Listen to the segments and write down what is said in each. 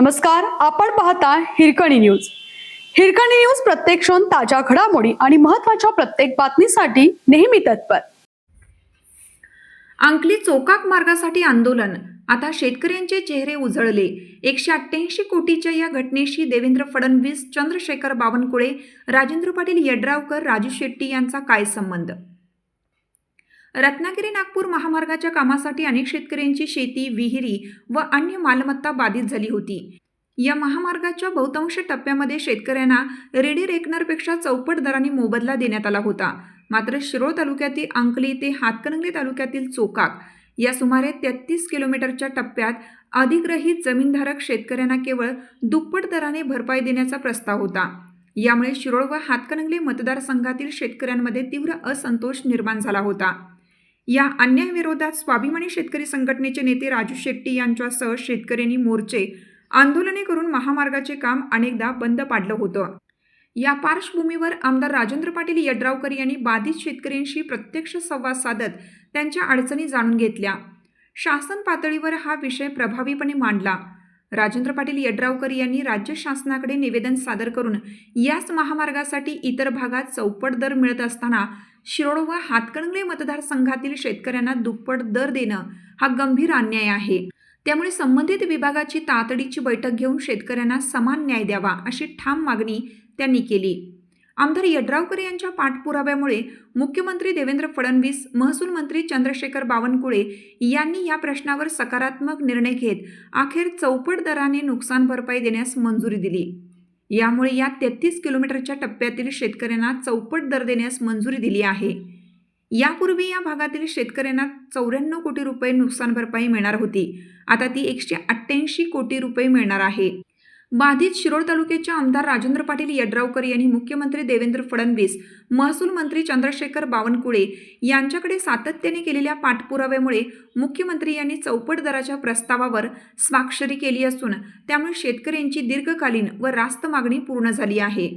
नमस्कार आपण पाहता हिरकणी न्यूज. हिरकणी न्यूज प्रत्येक क्षण ताज्या घडामोडी आणि महत्त्वाच्या प्रत्येक बातमीसाठी नेहमी तत्पर. अंकली चोकाक मार्गासाठी आंदोलन. आता शेतकऱ्यांचे चेहरे उजळले. एकशे अठ्ठ्याऐंशी कोटीच्या या घटनेशी देवेंद्र फडणवीस चंद्रशेखर बावनकुळे राजेंद्र पाटील यड्रावकर राजू शेट्टी यांचा काय संबंध? रत्नागिरी नागपूर महामार्गाच्या कामासाठी अनेक शेतकऱ्यांची शेती विहिरी व अन्य मालमत्ता बाधित झाली होती. या महामार्गाच्या बहुतांश टप्प्यामध्ये शेतकऱ्यांना रेडी रेकनरपेक्षा चौपट दराने मोबदला देण्यात आला होता. मात्र शिरोळ तालुक्यातील अंकली ते हातकणंगले तालुक्यातील चोकाक या सुमारे तेहतीस किलोमीटरच्या टप्प्यात अधिग्रहित जमीनधारक शेतकऱ्यांना केवळ दुप्पट दराने भरपाई देण्याचा प्रस्ताव होता. यामुळे शिरोळ व हातकणंगले मतदारसंघातील शेतकऱ्यांमध्ये तीव्र असंतोष निर्माण झाला होता. या अन्यायाविरोधात स्वाभिमानी शेतकरी संघटनेचे नेते राजू शेट्टी यांच्यासह शेतकऱ्यांनी मोर्चे आंदोलने करून महामार्गाचे काम अनेकदा बंद पाडलं होतं. या पार्श्वभूमीवर आमदार राजेंद्र पाटील यड्रावकर यांनी बाधित शेतकऱ्यांशी प्रत्यक्ष संवाद साधत त्यांच्या अडचणी जाणून घेतल्या. शासन पातळीवर हा विषय प्रभावीपणे मांडला. राजेंद्र पाटील यड्रावकर यांनी राज्य शासनाकडे निवेदन सादर करून याच महामार्गासाठी इतर भागात चौपट दर मिळत असताना शिरोळ व हातकणंगले मतदारसंघातील शेतकऱ्यांना दुप्पट दर देणं हा गंभीर अन्याय आहे. त्यामुळे संबंधित विभागाची तातडीची बैठक घेऊन शेतकऱ्यांना समान न्याय द्यावा अशी ठाम मागणी त्यांनी केली. आमदार यड्रावकर यांच्या पाठपुराव्यामुळे मुख्यमंत्री देवेंद्र फडणवीस महसूल मंत्री चंद्रशेखर बावनकुळे यांनी या प्रश्नावर सकारात्मक निर्णय घेत अखेर चौपट दराने नुकसान भरपाई देण्यास मंजुरी दिली. यामुळे या तेहतीस किलोमीटरच्या टप्प्यातील शेतकऱ्यांना चौपट दर देण्यास मंजुरी दिली आहे. यापूर्वी या भागातील शेतकऱ्यांना चौऱ्याण्णव कोटी रुपये नुकसान भरपाई मिळणार होती. आता ती एकशे अठ्ठ्याऐंशी कोटी रुपये मिळणार आहे. बाधित शिरोळ तालुक्याच्या आमदार राजेंद्र पाटील यड्रावकर यांनी मुख्यमंत्री देवेंद्र फडणवीस महसूल मंत्री चंद्रशेखर बावनकुळे यांच्याकडे सातत्याने केलेल्या पाठपुराव्यामुळे मुख्यमंत्री यांनी चौपट दराच्या प्रस्तावावर स्वाक्षरी केली असून त्यामुळे शेतकऱ्यांची दीर्घकालीन व रास्त मागणी पूर्ण झाली आहे.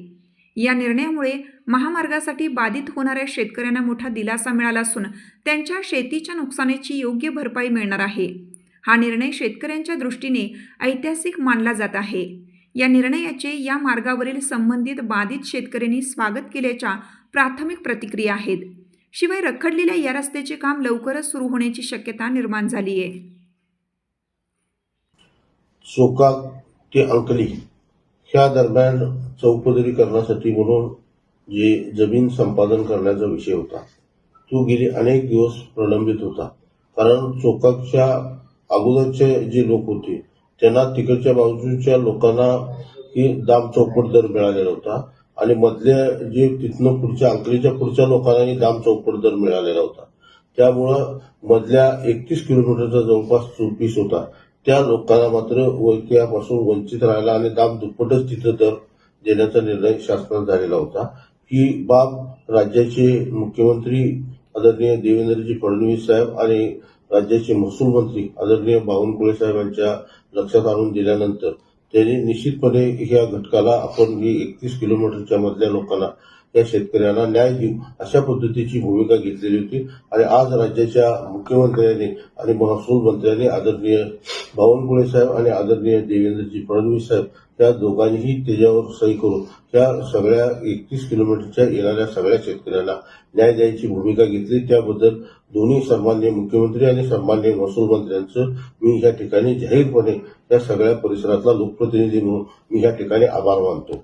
या निर्णयामुळे महामार्गासाठी बाधित होणाऱ्या शेतकऱ्यांना मोठा दिलासा मिळाला असून त्यांच्या शेतीच्या नुकसानीची योग्य भरपाई मिळणार आहे. हा निर्णय शेतकऱ्यांच्या दृष्टीने ऐतिहासिक मानला जात आहे. या निर्णयाचे या मार्गावरील संबंधित बाधित शेतकऱ्यांनी स्वागत केल्याच्या प्राथमिक प्रतिक्रिया आहेत. शिवाय रखडलेल्या या रस्त्याचे काम लवकरच सुरू होण्याची शक्यता निर्माण झाली आहे. सोकाक ते अंकली ह्या दरम्यान चौपदरी करण्यासाठी म्हणून जे जमीन संपादन करण्याचा विषय होता तो गेली अनेक दिवस प्रलंबित होता. कारण चोकाकच्या अगोदरचे जे लोक होते त्यांना तिकडच्या बाजूच्या लोकांना ही दाम चौपट दर मिळालेला होता आणि मधल्या जे तिथनं पुढच्या अंकलीच्या पुढच्या लोकांनाही दाम चौपट दर मिळालेला होता. त्यामुळं मधल्या एकतीस किलोमीटरचा जवळपास चोपीस होता त्या लोकांना मात्र वैक्यापासून वंचित राहिला आणि दाम दुप्पटच तिथं दर देण्याचा निर्णय शासनात झालेला होता. ही बाब राज्याचे मुख्यमंत्री आदरणीय देवेंद्रजी फडणवीस साहेब आणि राज्याचे महसूल मंत्री आदरणीय बावनकुळे साहेबांच्या लक्षात आणून दिल्यानंतर त्यांनी निश्चितपणे ह्या घटकाला आपण ही एकतीस किलोमीटरच्या मधल्या लोकांना या शेतकऱ्यांना न्याय देऊ अशा पद्धतीची भूमिका घेतलेली होती. आणि आज राज्याच्या मुख्यमंत्र्यांनी आणि महसूल मंत्र्यांनी आदरणीय बावनकुळे साहेब आणि आदरणीय देवेंद्रजी फडणवीस साहेब या दोघांनीही त्याच्यावर सही करून त्या सगळ्या एकतीस किलोमीटरच्या येणाऱ्या सगळ्या शेतकऱ्यांना न्याय द्यायची भूमिका घेतली. त्याबद्दल दोन्ही सन्मान्य मुख्यमंत्री आणि सन्मान्य महसूल मंत्र्यांचं मी या ठिकाणी जाहीरपणे या सगळ्या परिसरातला लोकप्रतिनिधी म्हणून मी या ठिकाणी आभार मानतो.